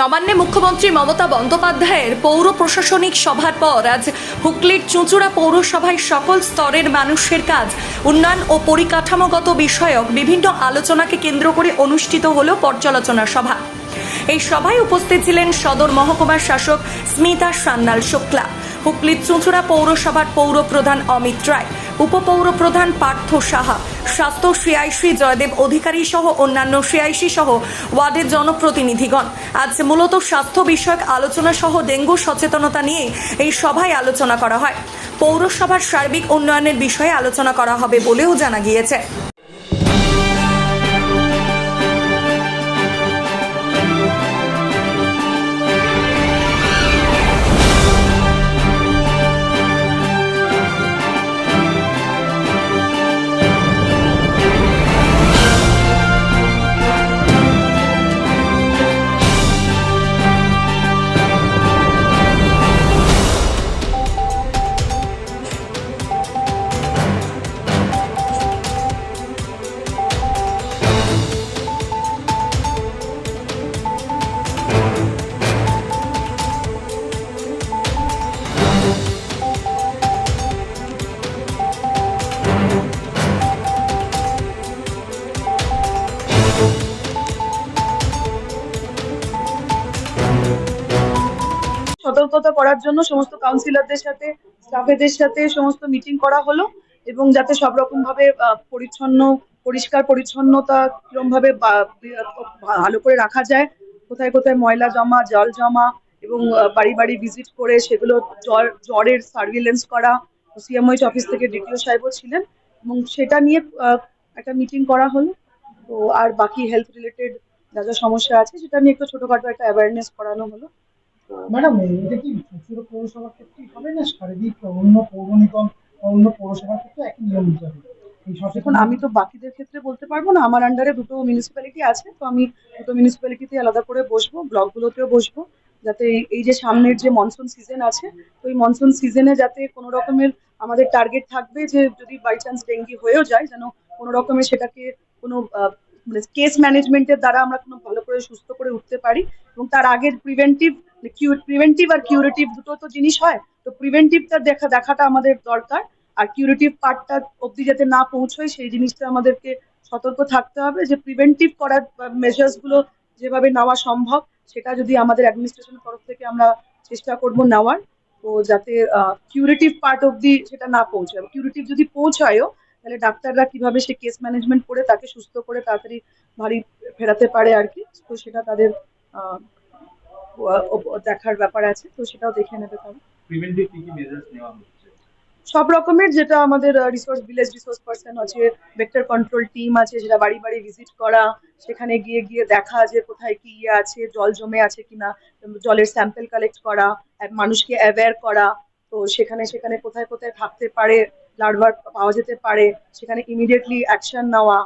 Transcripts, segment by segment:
নবান্নে মুখ্যমন্ত্রী মমতা বন্দ্যোপাধ্যায়ের পৌর প্রশাসনিক সভার পর আজ হুগলির চুঁচুড়া পৌরসভায় সকল স্তরের মানুষের কাজ, উন্নয়ন ও পরিকাঠামোগত বিষয়ক বিভিন্ন আলোচনাকে কেন্দ্র করে অনুষ্ঠিত হল পর্যালোচনা সভা। এই সভায় উপস্থিত ছিলেন সদর মহকুমার শাসক স্মিতা সান্যাল শুক্লা। হুগলির চুঁচুড়া পৌরসভার পৌর প্রধান অমিত রায়। উপপৌর প্রধান পার্থ সাহা, স্বাস্থ্য সিআইসি জয়দেব অধিকারী সহ অন্যান্য সিআইসি সহ ওয়ার্ডের জনপ্রতিনিধিগণ। আজ মূলত স্বাস্থ্য বিষয়ক আলোচনা সহ ডেঙ্গু সচেতনতা নিয়ে এই সভায় আলোচনা করা হয়। পৌরসভার সার্বিক উন্নয়নের বিষয়ে আলোচনা করা হবে বলেও জানা গিয়েছে। সতর্কতা করার জন্য সমস্ত কাউন্সিলরদের সাথে স্টাফেদের সাথে সমস্ত মিটিং করা হলো এবং যাতে সব রকম ভাবে পরিচ্ছন্ন, পরিষ্কার পরিচ্ছন্নতা কিরম ভাবে ভালো করে রাখা যায়। কোথায় কোথায় ময়লা জমা, জল জমা এবং বাড়ি বাড়ি ভিজিট করে সেগুলো জ্বর, জ্বরের সার্ভিলেন্স করা। সিএমওইচ অফিস থেকে ডিটিও সাহেবও ছিলেন এবং সেটা নিয়ে একটা মিটিং করা হলো। তো আর বাকি হেলথ রিলেটেড যা যা সমস্যা আছে সেটা নিয়ে একটু ছোটখাটো একটা অ্যাওয়ারনেস করানো হলো। ম্যাডাম এটা কি পুরো পৌরসভার ক্ষেত্রেই হবে না? সার্বিক অন্য পৌর নিগম, অন্য পৌরসভার ক্ষেত্রে একই নিয়ম হবে দেখুন, আমি তো বাকিদের ক্ষেত্রে বলতে পারব না। আমার আন্ডারে দুটো মিউনিসিপ্যালিটি আছে, তো আমি দুটো মিউনিসিপ্যালিটিতে আলাদা করে বসবো, ব্লকগুলোতেও বসবো, যাতে এই- যে সামনের যে মনসুন সিজন আছে এই মনসুন সিজনে যাতে কোনো রকমের আমাদের টার্গেট থাকবে যে যদি বাই চান্স ডেঙ্গি হয়েও যায়, যেন কোনো রকমের সেটাকে কোনো মানে কেস ম্যানেজমেন্টের দ্বারা আমরা কোনো ভালো করে, সুস্থ করে উঠতে পারি এবং তার আগের প্রিভেন্টিভ প্রিভেন্টিভ আর কিউরেটিভ দুটো তো জিনিস হয়। তো প্রিভেন্টিভটা দেখা, দেখাটা আমাদের দরকার। আর কিউরেটিভ পার্টটা অবধি যাতে না পৌঁছয়, সেই জিনিসটা আমাদেরকে সতর্ক থাকতে হবে যে প্রিভেন্টিভ করার মেজার্সগুলো যেভাবে নেওয়া সম্ভব, সেটা যদি আমাদের অ্যাডমিনিস্ট্রেশনের তরফ থেকে আমরা চেষ্টা করব নেওয়ার। তো যাতে কিউরেটিভ পার্ট অবধি সেটা না পৌঁছায়। কিউরেটিভ যদি পৌঁছায়ও তাহলে ডাক্তাররা কীভাবে সে কেস ম্যানেজমেন্ট করে তাকে সুস্থ করে তাড়াতাড়ি বাড়ি ফেরাতে পারে আর কি? তো সেটা তাদের দেখার ব্যাপার আছে তো সেটাও দেখে নেবে তারা। সব রকমের যেটা আমাদের রিসোর্স ভিলেজ রিসোর্স পার্সন আছে ভেক্টর কন্ট্রোল টিম আছে যেটা বাড়ি বাড়ি ভিজিট করা সেখানে গিয়ে গিয়ে দেখা যে কোথায় কি ইয়ে আছে জল জমে আছে কিনা জলের স্যাম্পেল কালেক্ট করা মানুষকে অ্যাওয়্যার করা তো সেখানে সেখানে কোথায় কোথায় থাকতে পারে লার্ভার পাওয়া যেতে পারে সেখানে ইমিডিয়েটলি অ্যাকশন নেওয়া।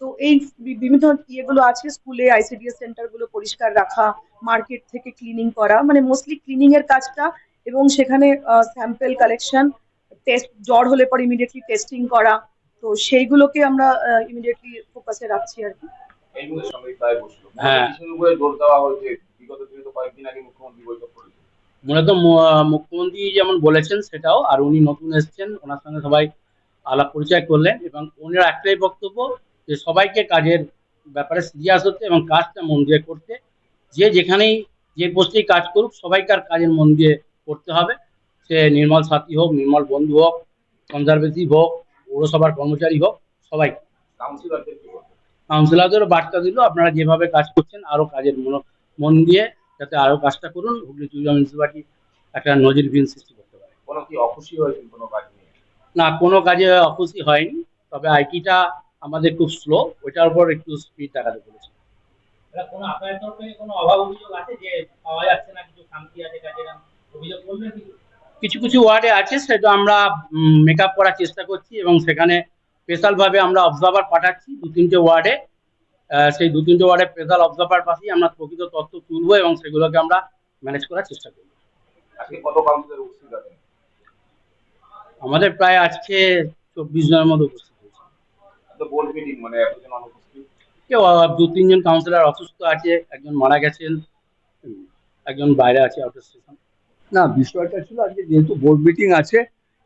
তো এই বিভিন্ন ইয়েগুলো আছে স্কুলে আইসিডিএস সেন্টারগুলো পরিষ্কার রাখা মার্কেট থেকে ক্লিনিং করা মানে মোস্টলি ক্লিনিং এর কাজটা এবং সেখানে স্যাম্পেল কালেকশন টেস্ট জ্বর হলে পর ইমিডিয়েটলি টেস্টিং করা। তো সেইগুলোকে আমরা ইমিডিয়েটলি ফোকাসে রাখছি আর কি। এই মুহূর্তে সবাই বসল। হ্যাঁ। কিছুর উপরে জোর দেওয়া হয়েছে। বিগত দিনে তো কয়েকদিন আগে মুখ্যমন্ত্রী বৈঠক মূলত মুখ্যমন্ত্রী যেমন বলেছেন সেটাও আর উনি নতুন এসছেন ওনার সঙ্গে সবাই আলাপ পরিচয় করলেন এবং ওনার একটাই বক্তব্য যে সবাইকে কাজের ব্যাপারে সিরিয়াস হতে এবং কাজটা মন দিয়ে করতে। যে যেখানেই যে পোস্টেই কাজ করুক সবাইকার কাজের মন দিয়ে করতে হবে। সে নির্মল সাথী হোক নির্মল বন্ধু হোক কনজারভেটিভ হোক পৌরসভার কর্মচারী হোক সবাই। কাউন্সিলরদের বার্তা দিল আপনারা যেভাবে কাজ করছেন আরও কাজের মনো- মন দিয়ে যাতে আরও কাজটা করুন হুগলি চুরিয়া মিউনিসিপালিটি একটা নজিরবিহীন সৃষ্টি করতে পারে। কোনো কি অখুশি হয়েছেন কোনো কাজ নিয়ে? না কোনো কাজে অখুশি হয়নি তবে আইটিটা আমাদের খুব স্লো ওইটার উপর একটু স্পিড দেখাতে বলেছে। কোনো আপনার তরফে কোনো অভাব অভিযোগ আছে যে পাওয়া যাচ্ছে না কিছু খামতি আছে কাজে অভিযোগ করবেন কিছু? কিছু ওয়ার্ডে আছে সেটা আমরা মেকআপ করার চেষ্টা করছি এবং সেখানে স্পেশালভাবে আমরা অবজার্ভার পাঠাচ্ছি দু তিনটে ওয়ার্ডে সেই দু তিনটে ওয়ার্ডে স্পেশাল অবজার্ভার পাঠিয়ে আমরা প্রকৃত তথ্য তুলবো এবং সেগুলোকে আমরা ম্যানেজ করার চেষ্টা করব। উপস্থিত আমাদের প্রায় আজকে চব্বিশ জনের মতো উপস্থিত হয়েছে। তো বোর্ড মিটিং মানে এতজন অনুপস্থিত কেউ দু তিনজন কাউন্সিলর অসুস্থ আছে একজন মারা গেছেন একজন বাইরে আছে আউটার স্টেশন না বিষয়টা ছিল আজকে যেহেতু বোর্ড মিটিং আছে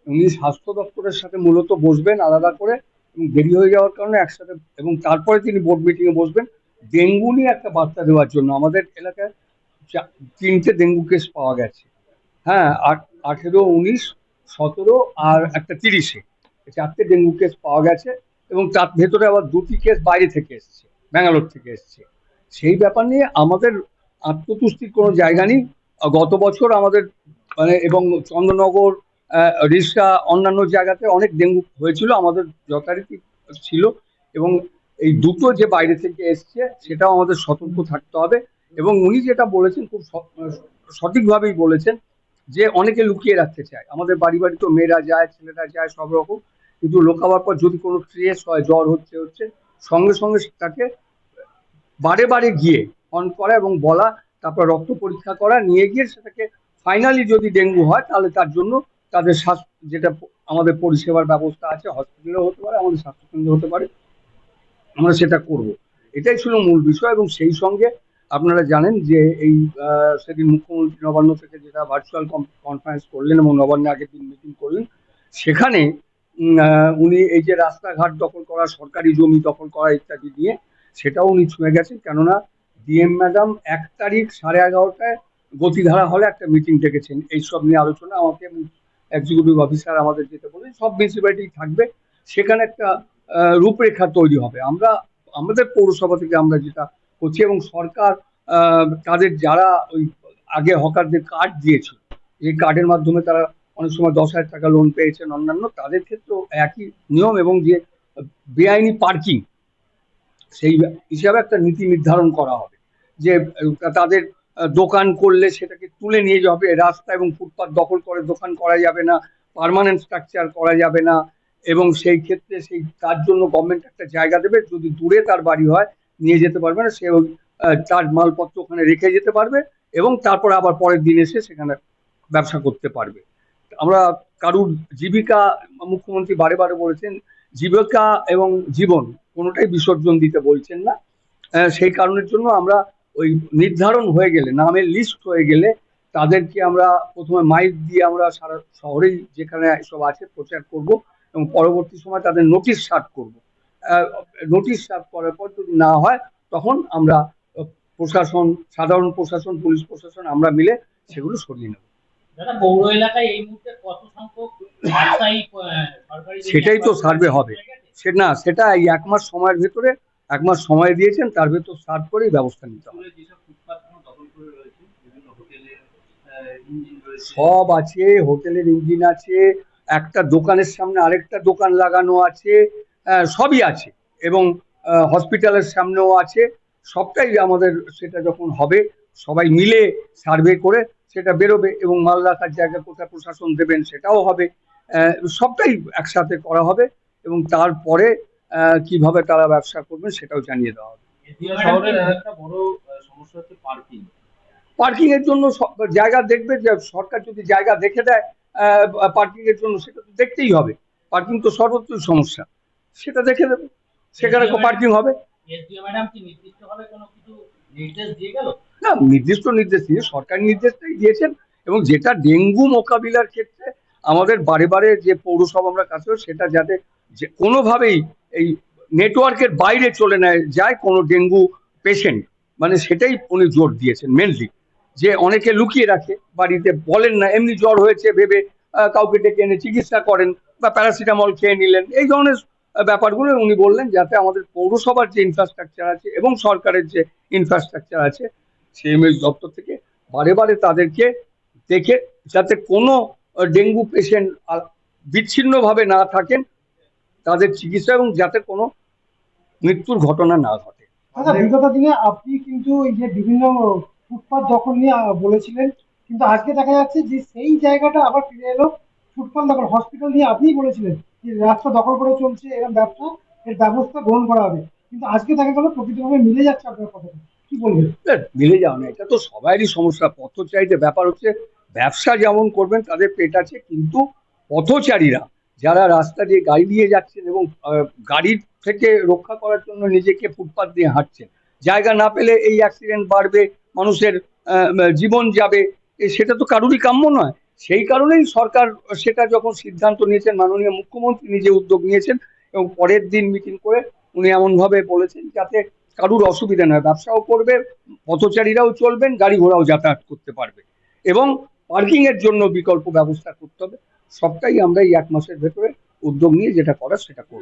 উনি স্বাস্থ্য দপ্তরের সাথে মূলত বসবেন আলাদা করে। এবং দেরি হয়ে যাওয়ার কারণে একসাথে এবং তারপরে তিনি বোর্ড মিটিংয়ে বসবেন। ডেঙ্গু নিয়ে একটা বার্তা দেওয়ার জন্য আমাদের এলাকায় তিনটে ডেঙ্গু কেস পাওয়া গেছে। হ্যাঁ আট, আঠেরো, উনিশ, সতেরো আর একটা তিরিশে। চারটে ডেঙ্গু কেস পাওয়া গেছে এবং তার ভেতরে আবার দুটি কেস বাইরে থেকে এসছে, ব্যাঙ্গালোর থেকে এসছে। সেই ব্যাপার নিয়ে আমাদের আত্মতুষ্টির কোনো জায়গা নেই। গত বছর আমাদের মানে এবং চন্দ্রনগর রিষ্কা অন্যান্য জায়গাতে অনেক ডেঙ্গু হয়েছিল, আমাদের যথারীতি ছিল এবং এই দুটো যে বাইরে থেকে এসছে সেটাও আমাদের সতর্ক থাকতে হবে এবং উনি যেটা বলেছেন খুব সঠিকভাবেই বলেছেন যে অনেকে লুকিয়ে রাখতে চায়। আমাদের বাড়ি বাড়ি তো মেয়েরা যায়, ছেলেরা যায়, সব রকম। কিন্তু লোকাবার পর যদি কোনো ট্রেস হয়, জ্বর হচ্ছে হচ্ছে, সঙ্গে সঙ্গে তাকে বারে বারে গিয়ে অন করা এবং বলা, তারপর রক্ত পরীক্ষা করা, নিয়ে গিয়ে সেটাকে ফাইনালি যদি ডেঙ্গু হয়, তাহলে তার জন্য তাদের স্বাস্থ্য, যেটা আমাদের পরিষেবার ব্যবস্থা আছে, হসপিটালেও হতে পারে, আমাদের স্বাস্থ্যকেন্দ্র হতে পারে, আমরা সেটা করব। এটাই ছিল মূল বিষয় এবং সেই সঙ্গে আপনারা জানেন যে এই সেদিন মুখ্যমন্ত্রী নবান্ন থেকে যেটা ভার্চুয়াল কনফারেন্স করলেন এবং নবান্নে আগের দিন মিটিং করলেন, সেখানে উনি এই যে রাস্তাঘাট দখল করা, সরকারি জমি দখল করা ইত্যাদি নিয়ে সেটাও উনি ছুঁয়ে গেছেন। কেননা ডিএম ম্যাডাম এক তারিখ সাড়ে এগারোটায় গতিধারা হলে একটা মিটিং ডেকেছেন। এইসব নিয়ে আলোচনা আমাকে এক্সিকিউটিভ অফিসার আমাদের যেতে বলেন সব মিউনিসিপ্যালিটি থাকবে। সেখানে একটা রূপরেখা তৈরি হবে। আমরা, আমাদের পৌরসভা থেকে আমরা যেটা করছি এবং সরকার তাদের যারা ওই আগে হকারদের কার্ড দিয়েছিল, এই কার্ডের মাধ্যমে তারা অনেক সময় দশ হাজার টাকা লোন পেয়েছেন, অন্যান্য, তাদের ক্ষেত্রেও একই নিয়ম এবং যে বেআইনি পার্কিং সেই হিসাবে একটা নীতি নির্ধারণ করা হবে। যে, তাদের দোকান করলে সেটাকে তুলে নিয়ে যাবে রাস্তা এবং ফুটপাত দখল করে দোকান করা যাবে না পার্মানেন্ট স্ট্রাকচার করা যাবে না এবং সেই ক্ষেত্রে সেই, তার জন্য গভর্নমেন্ট একটা জায়গা দেবে, যদি দূরে তার বাড়ি হয়, নিয়ে যেতে পারবে না, সে তার মালপত্র ওখানে রেখে যেতে পারবে এবং তারপর আবার পরের দিন এসে সেখানে ব্যবসা করতে পারবে। আমরা কারুর জীবিকা, মুখ্যমন্ত্রী বারে বারে বলেছেন, জীবিকা এবং জীবন কোনোটাই বিসর্জন দিতে বলছেন না। সেই কারণের জন্য আমরা ওই নির্ধারণ হয়ে গেলে নামের লিস্ট হয়ে গেলে তাদেরকে আমরা প্রথমে মাইক দিয়ে আমরা সারা শহরেই যেখানে সব আছে প্রচার করব এবং পরবর্তী সময় তাদের নোটিশ সার্ভ করব। নোটিশ সার্ভ করার পর যদি না হয় তখন আমরা প্রশাসন সাধারণ প্রশাসন পুলিশ প্রশাসন আমরা মিলে সেগুলো সরিয়ে নেব। দাদা পৌর এলাকায় এই মুহূর্তে কত সংখ্যক অস্থায়ী আহ, সরকারি জমি সেটাই তো সার্ভে হবে। সে না সেটা এই এক মাস সময়ের ভেতরে এক মাস সময় দিয়েছেন তার ভেতর সার্ভ করেই ব্যবস্থা নিতে হবে। সব আছে হোটেলের ইঞ্জিন আছে একটা দোকানের সামনে আরেকটা দোকান লাগানো আছে সবই আছে এবং হসপিটালের সামনেও আছে। সবটাই আমাদের সেটা যখন হবে সবাই মিলে সার্ভে করে সেটা বেরোবে এবং মাল রাখার জায়গা কোথায় প্রশাসন দেবেন সেটাও হবে। সবটাই একসাথে করা হবে এবং তারপরে কীভাবে তারা ব্যবসা করবেন সেটাও জানিয়ে দেওয়া হবে। শহরের একটা বড় সমস্যা হচ্ছে পার্কিং পার্কিং এর জন্য জায়গা দেখবে যে সরকার যদি জায়গা দেখে দেয় পার্কিং এর জন্য সেটা তো দেখতেই হবে। পার্কিং তো সর্বত্রই সমস্যা। সেটা দেখে দেবে। সেখানে পার্কিং হবে। না নির্দিষ্ট নির্দেশ দিয়ে সরকারি নির্দেশটাই দিয়েছেন এবং যেটা ডেঙ্গু মোকাবিলার ক্ষেত্রে আমাদের বারে বারে যে পৌরসভা আমরা কাছে সেটা যাতে যে কোনোভাবেই এই নেটওয়ার্কের বাইরে চলে নেয় যায় কোনো ডেঙ্গু পেশেন্ট মানে সেটাই উনি জোর দিয়েছেন মেনলি যে অনেকে লুকিয়ে রাখে, বাড়িতে বলেন না, এমনি জ্বর হয়েছে ভেবে কাউকে ডেকে এনে চিকিৎসা করেন বা প্যারাসিটামল খেয়ে নিলেন। এই ধরনের ব্যাপারগুলো উনি বললেন যাতে আমাদের পৌরসভার যে ইনফ্রাস্ট্রাকচার আছে এবং সরকারের যে ইনফ্রাস্ট্রাকচার আছে সিএমএস দপ্তর থেকে বারে বারে তাদেরকে দেখে যাতে কোনো ডেঙ্গু পেশেন্ট বিচ্ছিন্নভাবে না থাকেন তাদের চিকিৎসা এবং যাতে কোনো মৃত্যুর ঘটনা না ঘটে। আচ্ছা বিগত দিনে আপনি কিন্তু এই যে বিভিন্ন ফুটপাথ দখল নিয়ে বলেছিলেন কিন্তু আজকে দেখা যাচ্ছে যে সেই জায়গাটা আবার ফিরে এলো ফুটপাথ দখল হসপিটাল নিয়ে আপনিই বলেছিলেন যে রাস্তা দখল করে চলছে এরকম ব্যবসা এর ব্যবস্থা গ্রহণ করা হবে। কিন্তু আজকে দেখা গেল প্রকৃতভাবে মিলে যাচ্ছে আপনার কথাটা। কি বলবেন? মিলে যাও না এটা তো সবারই সমস্যা। পথচারীদের ব্যাপার হচ্ছে ব্যবসা যেমন করবেন তাদের পেট আছে কিন্তু পথচারীরা যারা রাস্তা দিয়ে গাড়ি নিয়ে যাচ্ছেন এবং গাড়ির থেকে রক্ষা করার জন্য নিজেকে ফুটপাত দিয়ে হাঁটছেন, জায়গা না পেলে এই অ্যাক্সিডেন্ট বাড়বে, মানুষের জীবন যাবে সেটা তো কারোরই কাম্য নয়। সেই কারণেই সরকার সেটা যখন সিদ্ধান্ত নিয়েছেন, মাননীয় মুখ্যমন্ত্রী নিজে উদ্যোগ নিয়েছেন এবং পরের দিন মিটিং করে উনি এমনভাবে বলেছেন যাতে কারুর অসুবিধা নয় ব্যবসাও করবে, পথচারীরাও চলবেন, গাড়ি ঘোড়াও যাতায়াত করতে পারবে। এবং পার্কিংয়ের জন্য বিকল্প ব্যবস্থা করতে হবে। সবটাই আমরা এই এক মাসের ভেতরে উদ্যোগ নিয়ে যেটা করার সেটা করব?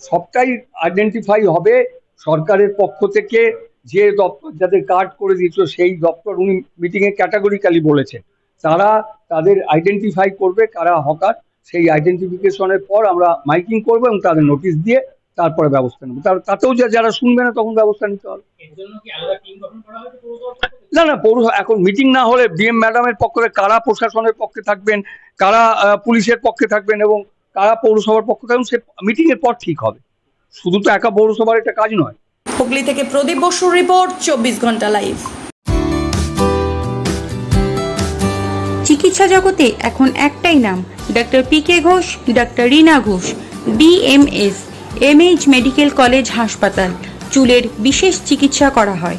সবটাই আইডেন্টিফাই হবে। সরকারের পক্ষ থেকে যে দপ্তর যাদের কার্ড করে দিয়েছিল সেই দপ্তর উনি মিটিংয়ে ক্যাটাগরিক্যালি বলেছেন। তারা তাদের আইডেন্টিফাই করবে কারা হকার। সেই আইডেন্টিফিকেশনের পর আমরা মাইকিং করব এবং তাদের নোটিশ দিয়ে তারপরে ব্যবস্থা নেব। তার তাতেও যা- যারা শুনবে না তখন ব্যবস্থা নিতে হবে। না না পৌর এখন মিটিং না হলে ডিএম ম্যাডামের পক্ষে কারা প্রশাসনের পক্ষে থাকবেন কারা পুলিশের পক্ষে থাকবেন এবং কারা পৌরসভার পক্ষে থাকবেন সে মিটিং এর পর ঠিক হবে। শুধু তো একা পৌরসভার একটা কাজ নয়। হুগলি থেকে প্রদীপ বসুর রিপোর্ট চব্বিশ ঘণ্টা লাইভ। চিকিৎসা জগতে এখন একটাই নাম doctor P K Ghosh doctor Rina Ghosh BMS MH medical college হাসপাতাল চুলের বিশেষ চিকিৎসা করা হয়।